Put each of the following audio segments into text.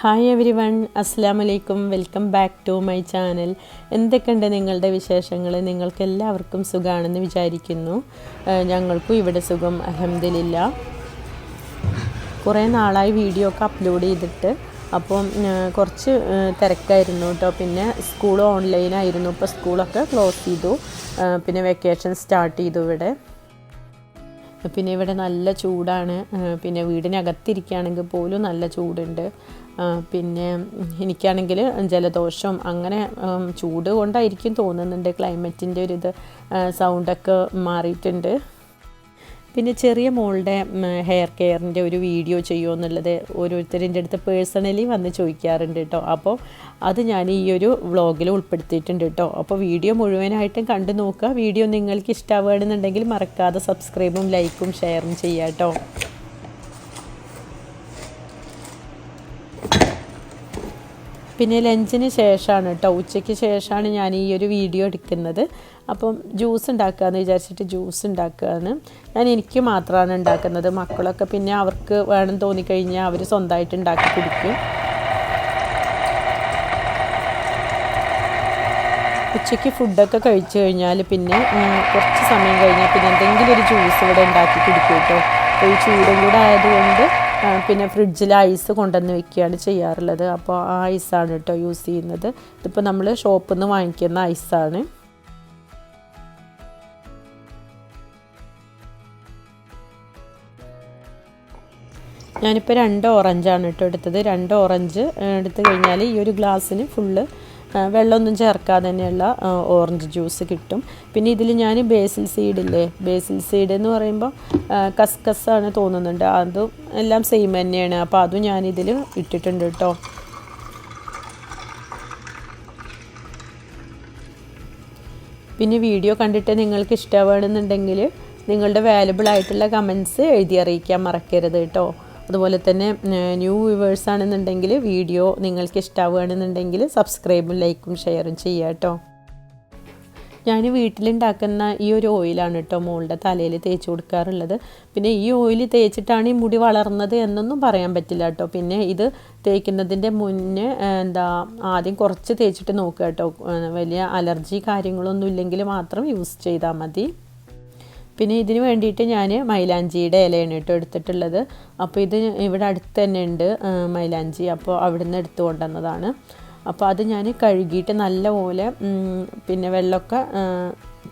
Hi every one അസ്സാം വലൈക്കും welcome back to my channel എന്തൊക്കെയുണ്ട് നിങ്ങളുടെ വിശേഷങ്ങൾ നിങ്ങൾക്ക് എല്ലാവർക്കും സുഖമാണെന്ന് വിചാരിക്കുന്നു ഞങ്ങൾക്കും ഇവിടെ സുഖം അലഹമില്ല കുറേ നാളായി വീഡിയോ ഒക്കെ അപ്ലോഡ് ചെയ്തിട്ട് അപ്പം കുറച്ച് തിരക്കായിരുന്നു കേട്ടോ പിന്നെ സ്കൂൾ ഓൺലൈനായിരുന്നു ഇപ്പോൾ സ്കൂളൊക്കെ ക്ലോസ് ചെയ്തു. പിന്നെ വെക്കേഷൻ സ്റ്റാർട്ട് ചെയ്തു ഇവിടെ. പിന്നെ ഇവിടെ നല്ല ചൂടാണ്. പിന്നെ വീടിനകത്തിരിക്കുകയാണെങ്കിൽ പോലും നല്ല ചൂടുണ്ട്. പിന്നെ എനിക്കാണെങ്കിൽ ജലദോഷം അങ്ങനെ ചൂട് കൊണ്ടായിരിക്കും തോന്നുന്നുണ്ട്. ക്ലൈമറ്റിന്റെ ഒരു ഇത് സൗണ്ടൊക്കെ മാറിയിട്ടുണ്ട്. പിന്നെ ചെറിയ മോളുടെ ഹെയർ കെയറിന്റെ ഒരു വീഡിയോ ചെയ്യുമോ എന്നുള്ളത് ഓരോരുത്തരിന്റെ അടുത്ത് പേഴ്സണലി വന്ന് ചോദിക്കാറുണ്ട് കേട്ടോ. അപ്പോൾ അത് ഞാൻ ഈ ഒരു വ്ളോഗിൽ ഉൾപ്പെടുത്തിയിട്ടുണ്ട് കേട്ടോ. അപ്പോൾ വീഡിയോ മുഴുവനായിട്ടും കണ്ടു നോക്കുക. വീഡിയോ നിങ്ങൾക്ക് ഇഷ്ടമാവുകയാണെന്നുണ്ടെങ്കിൽ മറക്കാതെ സബ്സ്ക്രൈബും ലൈക്കും ഷെയറും ചെയ്യാം കേട്ടോ. പിന്നെ ലഞ്ചിന് ശേഷമാണ് കേട്ടോ ഉച്ചയ്ക്ക് ശേഷമാണ് ഞാൻ ഈ ഒരു വീഡിയോ എടുക്കുന്നത്. അപ്പം ജ്യൂസ് ഉണ്ടാക്കുകയെന്ന് വിചാരിച്ചിട്ട് ജ്യൂസ് ഉണ്ടാക്കുകയാണ് ഞാൻ എനിക്ക് മാത്രമാണ് ഉണ്ടാക്കുന്നത്. മക്കളൊക്കെ പിന്നെ അവർക്ക് വേണം തോന്നിക്കഴിഞ്ഞാൽ അവർ സ്വന്തമായിട്ട് ഉണ്ടാക്കി കുടിക്കും. ഉച്ചയ്ക്ക് ഫുഡൊക്കെ കഴിച്ചു കഴിഞ്ഞാൽ പിന്നെ കുറച്ച് സമയം കഴിഞ്ഞാൽ പിന്നെ എന്തെങ്കിലും ഒരു ജ്യൂസ് ഇവിടെ ഉണ്ടാക്കി കുടിക്കും കേട്ടോ ഒരു ചൂടും കൂടെ ആയതുകൊണ്ട് പിന്നെ ഫ്രിഡ്ജിൽ ഐസ് കൊണ്ടുവന്ന് വെക്കുകയാണ് ചെയ്യാറുള്ളത്. അപ്പോൾ ആ ഐസാണ് കേട്ടോ യൂസ് ചെയ്യുന്നത്. ഇതിപ്പോൾ നമ്മൾ ഷോപ്പിൽ നിന്ന് വാങ്ങിക്കുന്ന ഐസാണ് ഞാനിപ്പോൾ രണ്ട് ഓറഞ്ചാണ് കേട്ടോ എടുത്തത്. രണ്ട് ഓറഞ്ച് എടുത്തു കഴിഞ്ഞാൽ ഈ ഒരു ഗ്ലാസ്സിന് ഫുള്ള് വെള്ളമൊന്നും ചേർക്കാതെ തന്നെയുള്ള ഓറഞ്ച് ജ്യൂസ് കിട്ടും. പിന്നെ ഇതിൽ ഞാൻ ബേസിൽ സീഡില്ലേ ബേസിൽ സീഡ് എന്ന് പറയുമ്പോൾ ആ, കസ്കസാണ് തോന്നുന്നുണ്ട്. അതും എല്ലാം സെയിം തന്നെയാണ്. അപ്പോൾ അതും ഞാനിതിൽ ഇട്ടിട്ടുണ്ട് കേട്ടോ. പിന്നെ വീഡിയോ കണ്ടിട്ട് നിങ്ങൾക്ക് ഇഷ്ടമാണെന്നുണ്ടെങ്കിൽ നിങ്ങളുടെ വാലുബിൾ ആയിട്ടുള്ള കമൻസ് എഴുതി അറിയിക്കാൻ മറക്കരുത് കേട്ടോ. അതുപോലെ തന്നെ ന്യൂ വ്യൂവേഴ്സ് ആണെന്നുണ്ടെങ്കിൽ വീഡിയോ നിങ്ങൾക്ക് ഇഷ്ടമാവുകയാണെന്നുണ്ടെങ്കിൽ സബ്സ്ക്രൈബും ലൈക്കും ഷെയറും ചെയ്യുക കേട്ടോ ഞാൻ വീട്ടിലുണ്ടാക്കുന്ന ഈ ഒരു ഓയിലാണ് കേട്ടോ മോളുടെ തലയിൽ തേച്ച് കൊടുക്കാറുള്ളത്. പിന്നെ ഈ ഓയിൽ തേച്ചിട്ടാണ് ഈ മുടി വളർന്നത് എന്നൊന്നും പറയാൻ പറ്റില്ല കേട്ടോ പിന്നെ ഇത് തേക്കുന്നതിന്റെ മുന്നേ എന്താ ആദ്യം കുറച്ച് തേച്ചിട്ട് നോക്കുക കേട്ടോ വലിയ അലർജി കാര്യങ്ങളൊന്നും ഇല്ലെങ്കിൽ മാത്രം യൂസ് ചെയ്താൽ മതി. പിന്നെ ഇതിന് വേണ്ടിയിട്ട് ഞാൻ മൈലാഞ്ചിയുടെ ഇലയാണ് കേട്ടോ എടുത്തിട്ടുള്ളത്. അപ്പോൾ ഇത് ഇവിടെ അടുത്ത് തന്നെ ഉണ്ട് മൈലാഞ്ചി. അപ്പോൾ അവിടുന്ന് എടുത്തു കൊണ്ടുവന്നതാണ്. അപ്പോൾ അത് ഞാൻ കഴുകിയിട്ട് നല്ലപോലെ പിന്നെ വെള്ളമൊക്കെ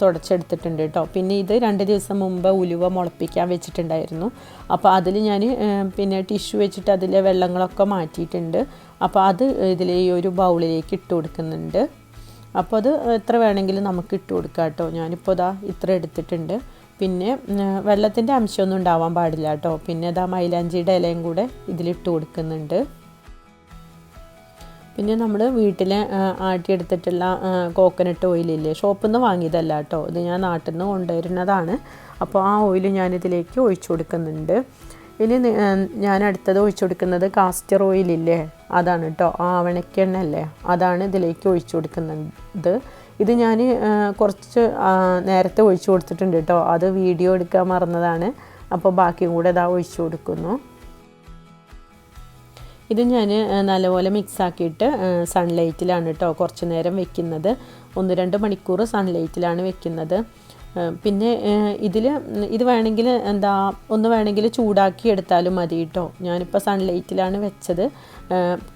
തുടച്ചെടുത്തിട്ടുണ്ട് കേട്ടോ. പിന്നെ ഇത് രണ്ട് ദിവസം മുമ്പ് ഉലുവ മുളപ്പിക്കാൻ വെച്ചിട്ടുണ്ടായിരുന്നു. അപ്പോൾ അതിൽ ഞാൻ പിന്നെ ടിഷ്യൂ വെച്ചിട്ട് അതിലെ വെള്ളങ്ങളൊക്കെ മാറ്റിയിട്ടുണ്ട്. അപ്പോൾ അത് ഇതിൽ ഈ ഒരു ബൗളിലേക്ക് ഇട്ട് കൊടുക്കുന്നുണ്ട്. അപ്പോൾ അത് എത്ര വേണമെങ്കിലും നമുക്ക് ഇട്ട് കൊടുക്കാം കേട്ടോ. ഞാനിപ്പോൾ ഇതാ ഇത്ര എടുത്തിട്ടുണ്ട്. പിന്നെ വെള്ളത്തിന്റെ അംശമൊന്നും ഉണ്ടാവാൻ പാടില്ല കേട്ടോ. പിന്നെ ഇതാ മൈലാഞ്ചിയുടെ ഇലയും കൂടെ ഇതിലിട്ട് കൊടുക്കുന്നുണ്ട്. പിന്നെ നമ്മൾ വീട്ടിൽ ആട്ടിയെടുത്തിട്ടുള്ള കോക്കനട്ട് ഓയിലില്ലേ ഷോപ്പിൽ നിന്ന് വാങ്ങിയതല്ല കേട്ടോ. ഇത് ഞാൻ നാട്ടിൽ നിന്ന് കൊണ്ടുവരുന്നതാണ്. അപ്പോൾ ആ ഓയിൽ ഞാനിതിലേക്ക് ഒഴിച്ചു കൊടുക്കുന്നുണ്ട്. ഇനി ഞാൻ അടുത്തത് ഒഴിച്ചു കൊടുക്കുന്നത് കാസ്റ്റർ ഓയിലില്ലേ അതാണ് കേട്ടോ. ആവണക്കെണ്ണ അല്ലേ അതാണ് ഇതിലേക്ക് ഒഴിച്ചു കൊടുക്കുന്നത്. ഇത് ഞാൻ കുറച്ച് നേരത്തെ ഒഴിച്ചു കൊടുത്തിട്ടുണ്ട് കേട്ടോ. അത് വീഡിയോ എടുക്കാൻ മറന്നതാണ്. അപ്പോൾ ബാക്കിയും കൂടെ ഇതാ ഒഴിച്ചു കൊടുക്കുന്നു. ഇത് ഞാൻ നല്ലപോലെ മിക്സ് ആക്കിയിട്ട് സൺലൈറ്റിലാണ് കേട്ടോ കുറച്ച് നേരം വെക്കുന്നത്. ഒന്ന് രണ്ട് മണിക്കൂർ സൺലൈറ്റിലാണ് വെക്കുന്നത്. പിന്നെ ഇതിൽ ഇത് വേണമെങ്കിൽ എന്താ ഒന്ന് വേണമെങ്കിൽ ചൂടാക്കി എടുത്താലും മതി കേട്ടോ. ഞാനിപ്പോൾ സൺലൈറ്റിലാണ് വെച്ചത്.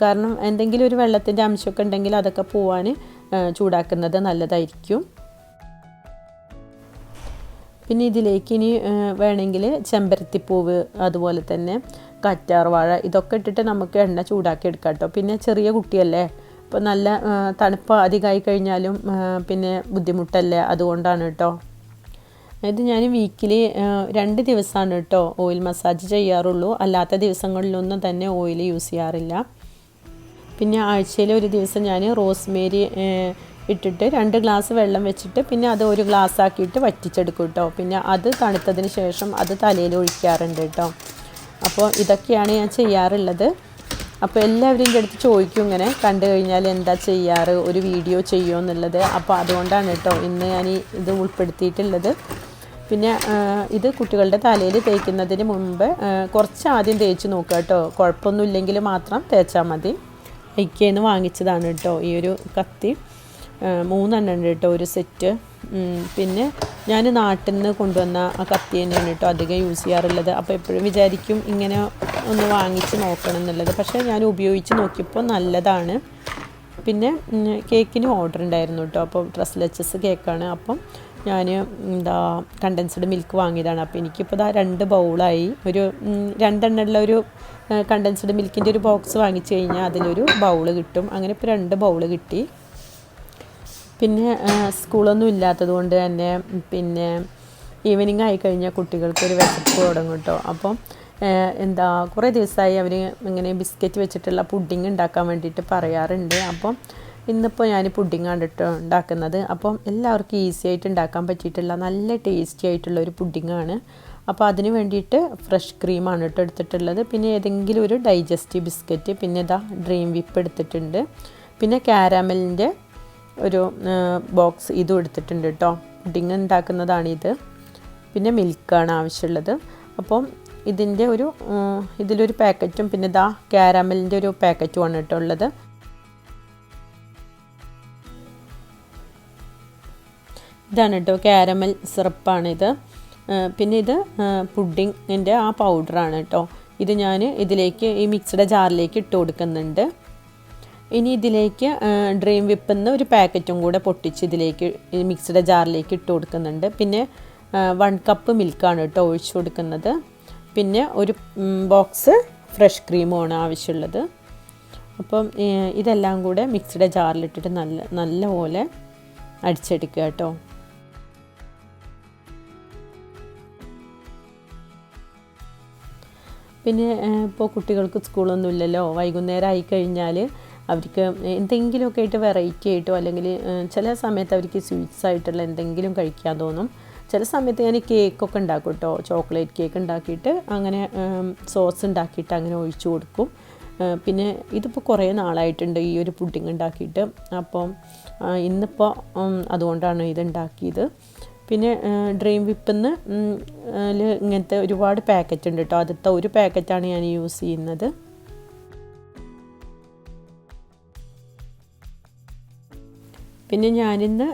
കാരണം എന്തെങ്കിലും ഒരു വെള്ളത്തിന്റെ അംശമൊക്കെ ഉണ്ടെങ്കിൽ അതൊക്കെ പോവാൻ ചൂടാക്കുന്നത് നല്ലതായിരിക്കും. പിന്നെ ഇതിലേക്ക് ഇനി വേണമെങ്കിൽ ചെമ്പരത്തിപ്പൂവ് അതുപോലെ തന്നെ കറ്റാർവാഴ ഇതൊക്കെ ഇട്ടിട്ട് നമുക്ക് എണ്ണ ചൂടാക്കി എടുക്കാം കേട്ടോ. പിന്നെ ചെറിയ കുട്ടിയല്ലേ അപ്പോൾ നല്ല തണുപ്പ് അധികമായി കഴിഞ്ഞാലും പിന്നെ ബുദ്ധിമുട്ടല്ലേ അതുകൊണ്ടാണ് കേട്ടോ. ഇത് ഞാൻ വീക്കിലി രണ്ട് ദിവസമാണ് കേട്ടോ ഓയിൽ മസാജ് ചെയ്യാറുള്ളൂ. അല്ലാത്ത ദിവസങ്ങളിലൊന്നും തന്നെ ഓയിൽ യൂസ് ചെയ്യാറില്ല. പിന്നെ ആഴ്ചയിൽ ഒരു ദിവസം ഞാൻ റോസ്മേരി ഇട്ടിട്ട് രണ്ട് ഗ്ലാസ് വെള്ളം വെച്ചിട്ട് പിന്നെ അത് ഒരു ഗ്ലാസ് ആക്കിയിട്ട് വറ്റിച്ചെടുക്കും കേട്ടോ പിന്നെ അത് തണുത്തതിന് ശേഷം അത് തലയിൽ ഒഴിക്കാറുണ്ട് കേട്ടോ അപ്പോൾ ഇതൊക്കെയാണ് ഞാൻ ചെയ്യാറുള്ളത്. അപ്പോൾ എല്ലാവരും എന്റെ അടുത്ത് ചോദിക്കും ഇങ്ങനെ കണ്ടു കഴിഞ്ഞാൽ എന്താ ചെയ്യാറ് ഒരു വീഡിയോ ചെയ്യുമോ എന്നുള്ളത്. അപ്പോൾ അതുകൊണ്ടാണ് കേട്ടോ ഇന്ന് ഞാൻ ഇത് ഉൾപ്പെടുത്തിയിട്ടുള്ളത്. പിന്നെ ഇത് കുട്ടികളുടെ തലയിൽ തേക്കുന്നതിന് മുമ്പ് കുറച്ച് ആദ്യം തേച്ച് നോക്കുക കേട്ടോ കുഴപ്പമൊന്നുമില്ലെങ്കിൽ മാത്രം തേച്ചാൽ മതി. ഐക്കേന്ന് വാങ്ങിച്ചതാണ് കേട്ടോ ഈ ഒരു കത്തി. മൂന്നെണ്ണം ഉണ്ട് കേട്ടോ ഒരു സെറ്റ്. പിന്നെ ഞാൻ നാട്ടിൽ നിന്ന് കൊണ്ടുവന്ന ആ കത്തി തന്നെയാണ് കേട്ടോ അധികം യൂസ് ചെയ്യാറുള്ളത്. അപ്പോൾ എപ്പോഴും വിചാരിക്കും ഇങ്ങനെ ഒന്ന് വാങ്ങിച്ച് നോക്കണം എന്നുള്ളത്. പക്ഷേ ഞാൻ ഉപയോഗിച്ച് നോക്കിയപ്പോൾ നല്ലതാണ്. പിന്നെ കേക്കിന് ഓർഡർ ഉണ്ടായിരുന്നു കേട്ടോ അപ്പോൾ ഡ്രസ്ലെച്ചസ് കേക്കാണ്. അപ്പം ഞാൻ എന്താ കണ്ടൻസ്ഡ് മിൽക്ക് വാങ്ങിയതാണ്. അപ്പോൾ എനിക്കിപ്പോൾ ഇതാ രണ്ട് ബൗളായി. ഒരു രണ്ടെണ്ണമുള്ള ഒരു കണ്ടൻസ്ഡ് മിൽക്കിന്റെ ഒരു ബോക്സ് വാങ്ങിച്ചു കഴിഞ്ഞാൽ അതിലൊരു ബൗൾ കിട്ടും. അങ്ങനെ ഇപ്പോൾ രണ്ട് ബൗൾ കിട്ടി. പിന്നെ സ്കൂളൊന്നും ഇല്ലാത്തത് കൊണ്ട് തന്നെ പിന്നെ ഈവനിങ് ആയി കഴിഞ്ഞാൽ കുട്ടികൾക്ക് ഒരു വിശപ്പ് തുടങ്ങും കേട്ടോ. അപ്പം എന്താ കുറേ ദിവസമായി അവർ ഇങ്ങനെ ബിസ്ക്കറ്റ് വെച്ചിട്ടുള്ള പുഡിങ് ഉണ്ടാക്കാൻ വേണ്ടിയിട്ട് പറയാറുണ്ട്. അപ്പം ഇന്നിപ്പോൾ ഞാൻ പുഡിങ് ആണ് കേട്ടോ ഉണ്ടാക്കുന്നത്. അപ്പം എല്ലാവർക്കും ഈസി ആയിട്ട് ഉണ്ടാക്കാൻ പറ്റിയിട്ടുള്ള നല്ല ടേസ്റ്റി ആയിട്ടുള്ള ഒരു പുഡിങ്ങാണ്. അപ്പോൾ അതിന് വേണ്ടിയിട്ട് ഫ്രഷ് ക്രീമാണ് കേട്ടോ എടുത്തിട്ടുള്ളത്. പിന്നെ ഏതെങ്കിലും ഒരു ഡൈജസ്റ്റീവ് ബിസ്ക്കറ്റ് പിന്നെ ഇതാ ഡ്രീം വിപ്പ് എടുത്തിട്ടുണ്ട്. പിന്നെ കാരാമലിന്റെ ഒരു ബോക്സ് ഇതും എടുത്തിട്ടുണ്ട് കേട്ടോ. പുഡിങ് ഉണ്ടാക്കുന്നതാണിത് പിന്നെ മിൽക്കാണ് ആവശ്യമുള്ളത്. അപ്പം ഇതിന്റെ ഒരു ഇതിലൊരു പാക്കറ്റും പിന്നെ ദാ കാരാമലിന്റെ ഒരു പാക്കറ്റുമാണ് കേട്ടോ ഉള്ളത്. ഇതാണ് കേട്ടോ. കാരമൽ സിറപ്പാണിത്. പിന്നെ ഇത് പുഡിങ്ങിന്റെ ആ പൗഡറാണ് കേട്ടോ. ഇത് ഞാൻ ഇതിലേക്ക് ഈ മിക്സ്ഡ് ജാറിലേക്ക് ഇട്ട് കൊടുക്കുന്നുണ്ട്. ഇനി ഇതിലേക്ക് ഡ്രീം വിപ്പിന്ന് ഒരു പാക്കറ്റും കൂടെ പൊട്ടിച്ച് ഇതിലേക്ക് മിക്സ്ഡ് ജാറിലേക്ക് ഇട്ട് കൊടുക്കുന്നുണ്ട്. പിന്നെ വൺ കപ്പ് മിൽക്കാണ് കേട്ടോ ഒഴിച്ചു കൊടുക്കുന്നത്. പിന്നെ ഒരു ബോക്സ് ഫ്രഷ് ക്രീമുമാണ് ആവശ്യമുള്ളത്. അപ്പം ഇതെല്ലാം കൂടെ മിക്സ്ഡ് ജാറിലിട്ടിട്ട് നല്ല നല്ലപോലെ അടിച്ചെടുക്കുക കേട്ടോ. പിന്നെ ഇപ്പോൾ കുട്ടികൾക്ക് സ്കൂളൊന്നും ഇല്ലല്ലോ വൈകുന്നേരം ആയി കഴിഞ്ഞാൽ അവർക്ക് എന്തെങ്കിലുമൊക്കെ ആയിട്ട് വെറൈറ്റി ആയിട്ടോ അല്ലെങ്കിൽ ചില സമയത്ത് അവർക്ക് സ്വീറ്റ്സ് ആയിട്ടുള്ള എന്തെങ്കിലും കഴിക്കാൻ തോന്നും. ചില സമയത്ത് ഞാൻ കേക്കൊക്കെ ഉണ്ടാക്കും കേട്ടോ ചോക്ലേറ്റ് കേക്ക് ഉണ്ടാക്കിയിട്ട് അങ്ങനെ സോസ് ഉണ്ടാക്കിയിട്ട് അങ്ങനെ ഒഴിച്ചു കൊടുക്കും. പിന്നെ ഇതിപ്പോൾ കുറേ നാളായിട്ടുണ്ട് ഈ ഒരു പുഡിങ് ഉണ്ടാക്കിയിട്ട്. അപ്പം ഇന്നിപ്പോൾ അതുകൊണ്ടാണ് ഇത് ഉണ്ടാക്കിയത്. പിന്നെ ഡ്രീം വിപ്പിന്ന് ഇങ്ങനത്തെ ഒരുപാട് പാക്കറ്റ് ഉണ്ട് കേട്ടോ ആദ്യത്തെ ഒരു പാക്കറ്റാണ് ഞാൻ യൂസ് ചെയ്യുന്നത്. പിന്നെ ഞാനിന്ന്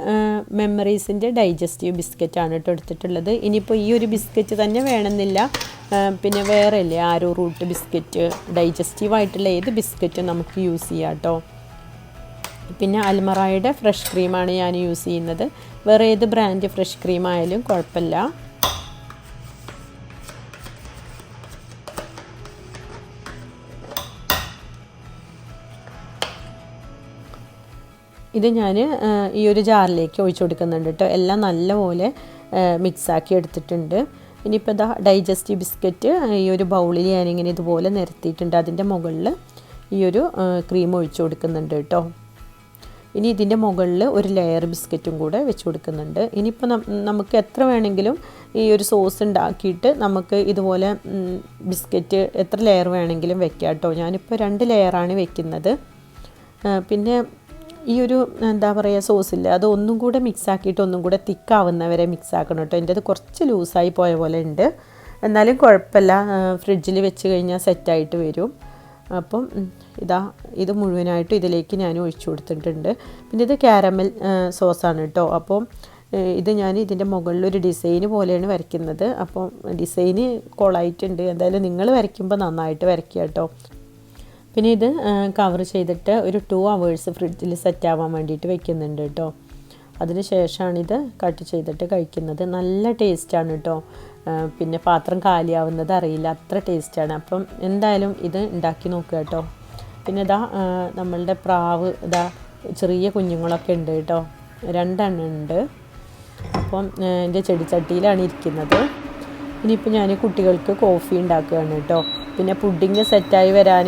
മെമ്മറീസിന്റെ ഡൈജസ്റ്റീവ് ബിസ്ക്കറ്റാണ് കേട്ടോ എടുത്തിട്ടുള്ളത്. ഇനിയിപ്പോൾ ഈ ഒരു ബിസ്ക്കറ്റ് തന്നെ വേണമെന്നില്ല. പിന്നെ വേറെ ഇല്ലേ ആരോ റൂട്ട് ബിസ്ക്കറ്റ് ഡൈജസ്റ്റീവ് ആയിട്ടുള്ള ഏത് ബിസ്ക്കറ്റും നമുക്ക് യൂസ് ചെയ്യാം കേട്ടോ പിന്നെ അൽമറായുടെ ഫ്രഷ് ക്രീമാണ് ഞാൻ യൂസ് ചെയ്യുന്നത്. വേറെ ഏത് ബ്രാൻഡ് ഫ്രഷ് ക്രീം ആയാലും കുഴപ്പമില്ല. ഇത് ഞാൻ ഈ ഒരു ജാറിലേക്ക് ഒഴിച്ചു കൊടുക്കുന്നുണ്ട് കേട്ടോ. എല്ലാം നല്ലപോലെ മിക്സാക്കി എടുത്തിട്ടുണ്ട്. ഇനിയിപ്പോൾ ഇതാ ഡൈജസ്റ്റീവ് ബിസ്ക്കറ്റ് ഈ ഒരു ബൗളിൽ ഞാനിങ്ങനെ ഇതുപോലെ നിരത്തിയിട്ടുണ്ട്. അതിന്റെ മുകളിൽ ഈ ഒരു ക്രീം ഒഴിച്ചു കൊടുക്കുന്നുണ്ട് കേട്ടോ. ഇനി ഇതിന്റെ മുകളിൽ ഒരു ലെയർ ബിസ്ക്കറ്റും കൂടെ വെച്ച് കൊടുക്കുന്നുണ്ട്. ഇനിയിപ്പോൾ നമുക്ക് എത്ര വേണമെങ്കിലും ഈ ഒരു സോസ് ഉണ്ടാക്കിയിട്ട് നമുക്ക് ഇതുപോലെ ബിസ്ക്കറ്റ് എത്ര ലെയർ വേണമെങ്കിലും വെക്കാം കേട്ടോ. ഞാനിപ്പോൾ രണ്ട് ലെയറാണ് വെക്കുന്നത്. പിന്നെ ഈ ഒരു എന്താ പറയുക സോസില്ല അത് ഒന്നും കൂടെ മിക്സ് ആക്കിയിട്ട് ഒന്നും കൂടെ തിക്കാവുന്നവരെ മിക്സ് ആക്കണം കേട്ടോ. എന്റെ അത് കുറച്ച് ലൂസായി പോയ പോലെ ഉണ്ട്. എന്നാലും കുഴപ്പമില്ല. ഫ്രിഡ്ജിൽ വെച്ച് കഴിഞ്ഞാൽ സെറ്റായിട്ട് വരും. അപ്പം ഇതാ ഇത് മുഴുവനായിട്ട് ഇതിലേക്ക് ഞാൻ ഒഴിച്ചു കൊടുത്തിട്ടുണ്ട്. പിന്നെ ഇത് കാരമൽ സോസാണ് കേട്ടോ അപ്പോൾ ഇത് ഞാൻ ഇതിന്റെ മുകളിലൊരു ഡിസൈന് പോലെയാണ് വരയ്ക്കുന്നത്. അപ്പോൾ ഡിസൈൻ കൊളായിട്ടുണ്ട്. എന്തായാലും നിങ്ങൾ വരയ്ക്കുമ്പോൾ നന്നായിട്ട് വരയ്ക്കുക കേട്ടോ പിന്നെ ഇത് കവർ ചെയ്തിട്ട് ഒരു ടു അവേഴ്സ് ഫ്രിഡ്ജിൽ സെറ്റ് ആവാൻ വേണ്ടിയിട്ട് വെക്കുന്നുണ്ട് കേട്ടോ അതിന് ശേഷമാണ് കട്ട് ചെയ്തിട്ട് കഴിക്കുന്നത്. നല്ല ടേസ്റ്റാണ് കേട്ടോ പിന്നെ പാത്രം കാലിയാവുന്നത് അറിയില്ല. അത്ര ടേസ്റ്റാണ് അപ്പം എന്തായാലും ഇത് ഉണ്ടാക്കി നോക്കുക കേട്ടോ പിന്നെ ഇതാ നമ്മളുടെ പ്രാവ് ഇതാ ചെറിയ കുഞ്ഞുങ്ങളൊക്കെ ഉണ്ട് കേട്ടോ. രണ്ടെണ്ണം ഉണ്ട്. അപ്പം എന്റെ ചെടിച്ചട്ടിയിലാണ് ഇരിക്കുന്നത്. ഇനിയിപ്പോൾ ഞാൻ കുട്ടികൾക്ക് കോഫി ഉണ്ടാക്കുകയാണ് കേട്ടോ. പിന്നെ പുഡിങ് സെറ്റായി വരാൻ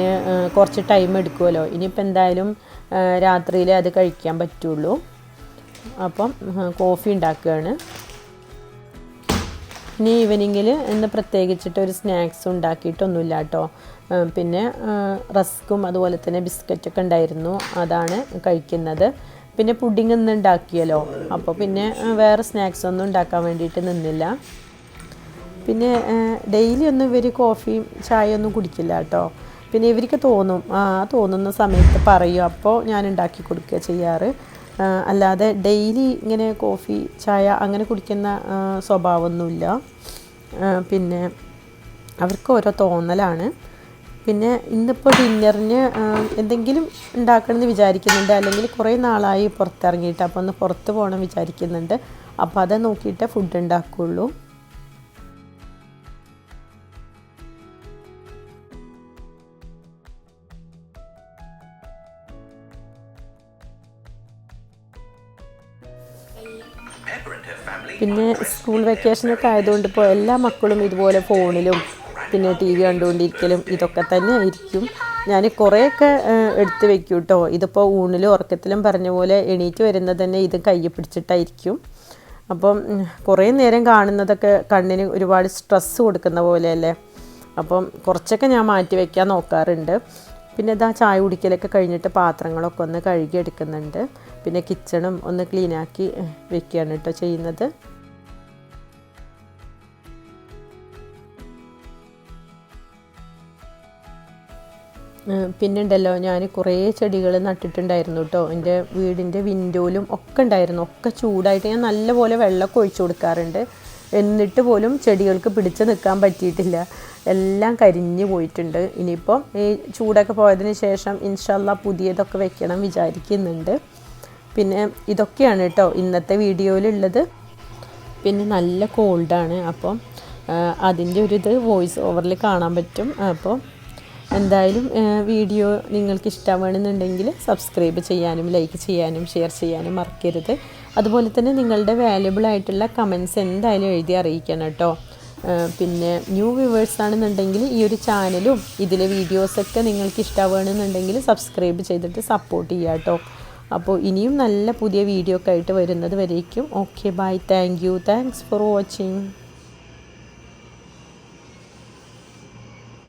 കുറച്ച് ടൈം എടുക്കുമല്ലോ. ഇനിയിപ്പോൾ എന്തായാലും രാത്രിയിൽ അത് കഴിക്കാൻ പറ്റുള്ളൂ. അപ്പം കോഫി ഉണ്ടാക്കുകയാണ്. ഇനി ഈവനിങ്ങിൽ ഇന്ന് പ്രത്യേകിച്ചിട്ട് ഒരു സ്നാക്സ് ഉണ്ടാക്കിയിട്ടൊന്നുമില്ല കേട്ടോ. പിന്നെ റസ്കും റസ്ക്കും അതുപോലെ തന്നെ ബിസ്ക്കറ്റൊക്കെ ഉണ്ടായിരുന്നു. അതാണ് കഴിക്കുന്നത്. പിന്നെ പുഡിംഗ് ഇന്ന് ഉണ്ടാക്കിയല്ലോ. അപ്പോൾ പിന്നെ വേറെ സ്നാക്സ് ഒന്നും ഉണ്ടാക്കാൻ വേണ്ടിയിട്ട് നിന്നില്ല. പിന്നെ ഡെയിലി ഒന്നും ഇവർ കോഫിയും ചായയൊന്നും ഒന്നും കുടിക്കില്ല കേട്ടോ. പിന്നെ ഇവർക്ക് തോന്നും ആ തോന്നുന്ന സമയത്ത് പറയും അപ്പോൾ ഞാൻ ഉണ്ടാക്കി കൊടുക്കുക ചെയ്യാറ്. അല്ലാതെ ഡെയിലി ഇങ്ങനെ കോഫി ചായ അങ്ങനെ കുടിക്കുന്ന സ്വഭാവമൊന്നുമില്ല. പിന്നെ അവർക്ക് ഓരോ തോന്നലാണ്. പിന്നെ ഇന്നിപ്പോൾ ഡിന്നറിന് എന്തെങ്കിലും ഉണ്ടാക്കണമെന്ന് വിചാരിക്കുന്നുണ്ട്. അല്ലെങ്കിൽ കുറേ നാളായി പുറത്തിറങ്ങിയിട്ട് അപ്പോൾ ഒന്ന് പുറത്ത് പോകണം വിചാരിക്കുന്നുണ്ട്. അപ്പോൾ അത് നോക്കിയിട്ടേ ഫുഡ് ഉണ്ടാക്കുകയുള്ളൂ പിന്നെ സ്കൂൾ വെക്കേഷനൊക്കെ ആയതുകൊണ്ട് ഇപ്പോൾ എല്ലാ മക്കളും ഇതുപോലെ ഫോണിലും പിന്നെ ടി വി കണ്ടുകൊണ്ടിരിക്കലും ഇതൊക്കെ തന്നെ ആയിരിക്കും ഞാൻ കുറേയൊക്കെ എടുത്ത് വെക്കും കേട്ടോ ഇതിപ്പോൾ ഊണിലും ഉറക്കത്തിലും പറഞ്ഞ പോലെ എണീറ്റ് വരുന്നത് തന്നെ ഇത് കയ്യിൽ പിടിച്ചിട്ടായിരിക്കും. അപ്പം കുറേ നേരം കാണുന്നതൊക്കെ കണ്ണിന് ഒരുപാട് സ്ട്രെസ്സ് കൊടുക്കുന്ന പോലെയല്ലേ? അപ്പം കുറച്ചൊക്കെ ഞാൻ മാറ്റി വയ്ക്കാൻ നോക്കാറുണ്ട്. പിന്നെ ഇതാ ചായ കുടിക്കലൊക്കെ കഴിഞ്ഞിട്ട് പാത്രങ്ങളൊക്കെ ഒന്ന് കഴുകി എടുക്കുന്നുണ്ട് പിന്നെ കിച്ചണും ഒന്ന് ക്ലീനാക്കി വെക്കുകയാണ് കേട്ടോ ചെയ്യുന്നത്. പിന്നുണ്ടല്ലോ ഞാൻ കുറേ ചെടികൾ നട്ടിട്ടുണ്ടായിരുന്നു കേട്ടോ എന്റെ വീടിന്റെ വിൻഡോയിലും ഒക്കെ ഉണ്ടായിരുന്നു. ഒക്കെ ചൂടായിട്ട് ഞാൻ നല്ലപോലെ വെള്ളമൊക്കെ ഒഴിച്ചു കൊടുക്കാറുണ്ട്. എന്നിട്ട് പോലും ചെടികൾക്ക് പിടിച്ച് നിൽക്കാൻ പറ്റിയിട്ടില്ല. എല്ലാം കരിഞ്ഞു പോയിട്ടുണ്ട്. ഇനിയിപ്പം ഈ ചൂടൊക്കെ പോയതിന് ശേഷം ഇൻഷല്ല പുതിയതൊക്കെ വെക്കണം വിചാരിക്കുന്നുണ്ട്. പിന്നെ ഇതൊക്കെയാണ് കേട്ടോ ഇന്നത്തെ വീഡിയോയിലുള്ളത്. പിന്നെ നല്ല കോൾഡാണ് അപ്പം അതിന്റെ ഒരു ഇത് വോയിസ് ഓവറിൽ കാണാൻ പറ്റും. അപ്പോൾ എന്തായാലും വീഡിയോ നിങ്ങൾക്ക് ഇഷ്ടമാണെന്നുണ്ടെങ്കിൽ സബ്സ്ക്രൈബ് ചെയ്യാനും ലൈക്ക് ചെയ്യാനും ഷെയർ ചെയ്യാനും മറക്കരുത്. അതുപോലെ തന്നെ നിങ്ങളുടെ വാല്യബിൾ ആയിട്ടുള്ള കമൻസ് എന്തായാലും എഴുതി അറിയിക്കണം കേട്ടോ പിന്നെ ന്യൂ വ്യൂവേഴ്സ് ആണെന്നുണ്ടെങ്കിൽ ഈ ഒരു ചാനലും ഇതിലെ വീഡിയോസൊക്കെ നിങ്ങൾക്ക് ഇഷ്ടമാണെന്നുണ്ടെങ്കിൽ സബ്സ്ക്രൈബ് ചെയ്തിട്ട് സപ്പോർട്ട് ചെയ്യുക കേട്ടോ അപ്പോൾ ഇനിയും നല്ല പുതിയ വീഡിയോ ഒക്കെ ആയിട്ട് വരുന്നത് വരേക്കും. Okay bye thank you thanks for watching